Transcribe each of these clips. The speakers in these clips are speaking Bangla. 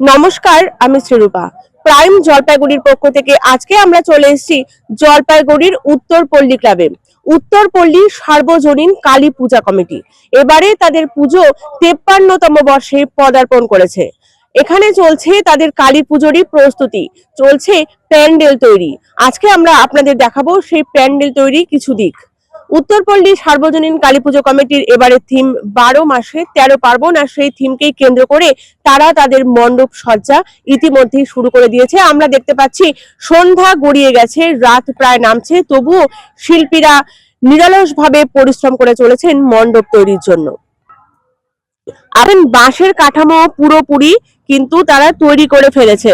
নমস্কার, আমি শ্রীরূপা। প্রাইম জলপাইগুড়ির পক্ষ থেকে আজকে আমরা চলে এসেছি জলপাইগুড়ির উত্তর পল্লী ক্লাবে। উত্তর পল্লী সার্বজনীন কালী পূজা কমিটি। এবারে তাদের পুজো তেপ্পান্নতম বর্ষে পদার্পণ করেছে। এখানে চলছে তাদের কালী পুজোরই প্রস্তুতি। চলছে প্যান্ডেল তৈরি। আজকে আমরা আপনাদের দেখাবো সেই প্যান্ডেল তৈরি কিছু দিক। উত্তরপল্লী সার্বজনীন কালী পুজো কমিটির এবারে থিম বারো মাসে তেরো পার্বণ, আর সেই থিমকেই কেন্দ্র করে তারা তাদের মণ্ডপ সজ্জা ইতিমধ্যেই শুরু করে দিয়েছে। আমরা দেখতে পাচ্ছি, সন্ধ্যা গড়িয়ে গেছে, রাত প্রায় নামছে, তবুও শিল্পীরা নিরলসভাবে পরিশ্রম করে চলেছেন মণ্ডপ তৈরির জন্য। এখন বাঁশের কাঠামো পুরোপুরি, কিন্তু তারা তৈরি করে ফেলেছে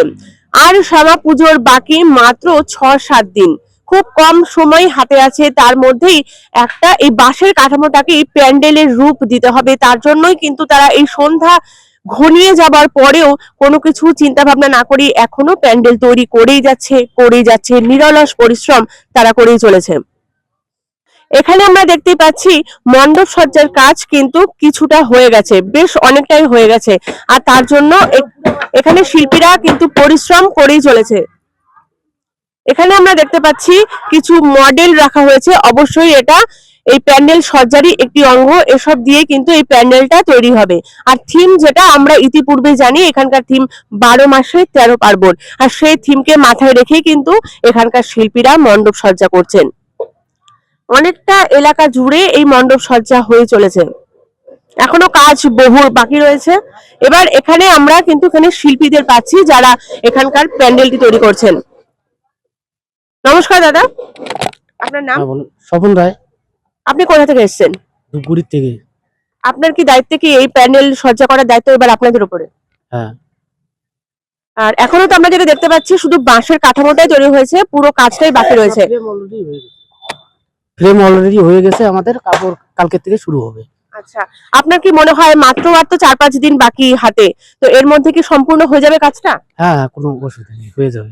আর শ্যামা পুজোর বাকি মাত্র ছ সাত দিন। খুব কম সময় হাতে আছে। তার মধ্যেই একটা এই বাঁশের কাঠামোটাকে প্যান্ডেলের রূপ দিতে হবে। তার জন্যই কিন্তু তারা এই সন্ধ্যা ঘনিয়ে যাবার পরেও কোনো কিছু চিন্তা ভাবনা না করে এখনও প্যান্ডেল তৈরি করেই যাচ্ছে করেই যাচ্ছে। নিরলস পরিশ্রম তারা করেই চলেছে। এখানে আমরা দেখতে পাচ্ছি মণ্ডপ সজ্জার কাজ কিন্তু কিছুটা হয়ে গেছে, বেশ অনেকটাই হয়ে গেছে। আর তার জন্য এখানে শিল্পীরা কিন্তু পরিশ্রম করেই চলেছে। এখানে আমরা দেখতে পাচ্ছি কিছু মডেল রাখা হয়েছে। অবশ্যই এটা এই প্যান্ডেল সজ্জারই একটি অঙ্গ। এসব দিয়ে কিন্তু এই প্যান্ডেলটা তৈরি হবে। আর থিম যেটা আমরা ইতিপূর্বে জানি, এখানকার থিম বারো মাসে তেরো পার্বণ। আর সেই থিমকে মাথায় রেখেই কিন্তু এখানকার শিল্পীরা মণ্ডপ সজ্জা করছেন। অনেকটা এলাকা জুড়ে এই মণ্ডপ সজ্জা হয়ে চলেছে। এখনও কাজ বহু বাকি রয়েছে। এবার এখানে আমরা কিন্তু এখানে শিল্পীদের পাচ্ছি যারা এখানকার প্যান্ডেলটি তৈরি করছেন। নমস্কার দাদা। আপনার নাম? হ্যাঁ স্বপন রায়। আপনি কোথা থেকে এসেছেন? ধূপগুড়ির থেকে। আপনার কি দায়িত্বে কি এই প্যানেল সজ্জা করার দায়িত্ব এবার আপনাদের উপরে? হ্যাঁ। আর এখনও তো আমরা যেটা দেখতে পাচ্ছি শুধু বাঁশের কাঠামোটাই তৈরি হয়েছে পুরো কাজটাই বাকি রয়েছে। ফ্রেম অলরেডি হয়ে গেছে। আমাদের কাপড় কালকে থেকে শুরু হবে। আচ্ছা আপনার কি মনে হয় মাত্র মাত্র চার পাঁচ দিন বাকি হাতে তো এর মধ্যে কি সম্পূর্ণ হয়ে যাবে কাজটা? হ্যাঁ হ্যাঁ কোনো অসুবিধা নেই হয়ে যাবে।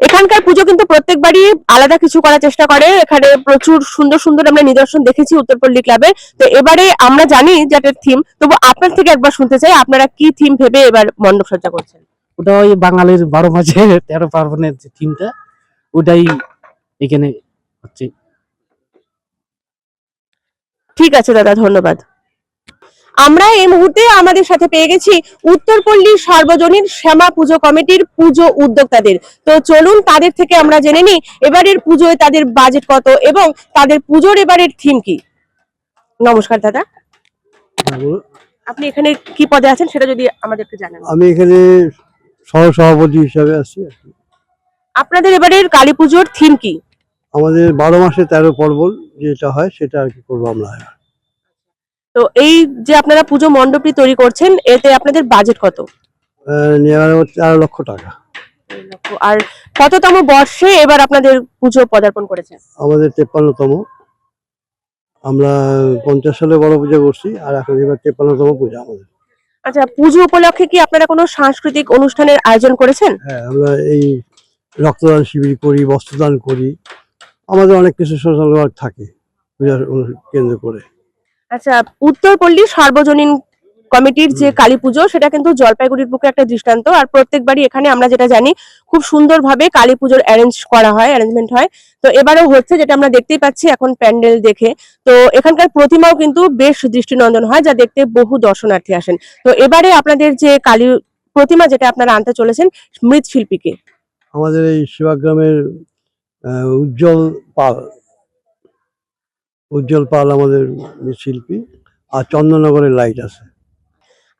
এখানকার পুজো কিন্তু প্রত্যেকবারই আলাদা কিছু করার চেষ্টা করে। এখানে প্রচুর সুন্দর সুন্দর আমরা নিদর্শন দেখেছি উত্তরপল্লী ক্লাবে। তো এবারে আমরা জানি যে একটা থিম তবু আপনার থেকে একবার শুনতে চাই আপনারা কি থিম ভেবে এবার মণ্ডপ সজ্জা করছেন? ওটা ওই বাঙালির বারো মাসে তেরো পার্বণের যে থিমটা ওটাই এখানে হচ্ছে। ঠিক আছে দাদা ধন্যবাদ। আমরা এই মুহূর্তে আমাদের সাথে পেয়ে গেছি উত্তরপল্লী সর্বজনীন শ্যামা পুজো কমিটির পুজো উদ্যোক্তাদের। তো চলুন তাদের থেকে আমরা জেনে নিই এবারের পুজোয় তাদের বাজেট কত এবং তাদের পুজোর এবারের থিম কি? নমস্কার দাদা। আপনি এখানে কি পদে আছেন সেটা যদি আমাদেরকে জানান। আমি এখানে সহ সভাপতি হিসাবে আছি। আপনাদের এবারের কালী পুজোর থিম কি? আমাদের বারো মাসে তেরো পর্বণ যেটা হয় সেটা আর কি করব আমরা। তো এই যে আপনারা পুজো মণ্ডপটি তৈরি করছেন এতে আপনাদের বাজেট কত? তেরো লক্ষ টাকা। আর কততম বর্ষে এবার আপনাদের পুজো পদার্পণ করেছে আমাদের তেপ্পান্নতম। আমরা পঞ্চাশ সালে বড় পূজা করছি আর এখন এবার তেপ্পান্নতম পূজা আমাদের। আচ্ছা পুজো উপলক্ষে কি আপনারা কোনো সাংস্কৃতিক অনুষ্ঠানের আয়োজন করেছেন? হ্যাঁ আমরা এই রক্তদান শিবির করি বস্ত্রদান করি। আমাদের অনেক কিছু সোশ্যাল ওয়ার্ক থাকে পূজার কেন্দ্র করে। আচ্ছা উত্তরপল্লী সার্বজনীন কমিটির যে কালী পুজো সেটা কিন্তু জলপাইগুড়ির বুকে একটা দৃষ্টান্ত। আর প্রত্যেকবারই এখানে আমরা যেটা জানি খুব সুন্দরভাবে কালী পুজোর অ্যারেঞ্জ করা হয় অ্যারেঞ্জমেন্ট হয়। তো এবারেও হচ্ছে যেটা আমরা দেখতেই পাচ্ছি এখন প্যান্ডেল দেখে। তো এখানকার প্রতিমাও কিন্তু বেশ দৃষ্টিনন্দন হয় যা দেখতে বহু দর্শনার্থী আসেন। তো এবারে আপনাদের যে কালী প্রতিমা যেটা আপনারা আনতে চলেছেন মৃৎশিল্পীকে। আমাদের এই সেবাগ্রামের উজ্জ্বল পাল উজ্জ্বল পাল আমাদের শিল্পী, আর চন্দননগরের লাইট আছে।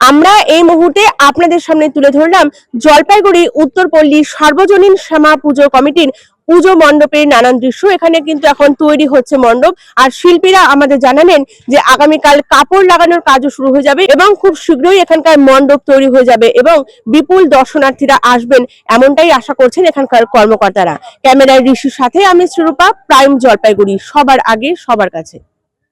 আমরা এই মুহূর্তে আপনাদের সামনে তুলে ধরলাম জলপাইগুড়ি উত্তরপল্লী সর্বজনীন শ্যামা পুজো কমিটির পুজো মণ্ডপের নানান দৃশ্য এখানে কিন্তু এখন তৈরি হচ্ছে মণ্ডপ। আর শিল্পীরা আমাদের জানালেন যে আগামীকাল কাপড় লাগানোর কাজও শুরু হয়ে যাবে এবং খুব শীঘ্রই এখানকার মণ্ডপ তৈরি হয়ে যাবে এবং বিপুল দর্শনার্থীরা আসবেন এমনটাই আশা করছেন এখানকার কর্মকর্তারা। ক্যামেরায় ঋষির সাথে আমি শ্রীরূপা, প্রাইম জলপাইগুড়ি, সবার আগে, সবার কাছে।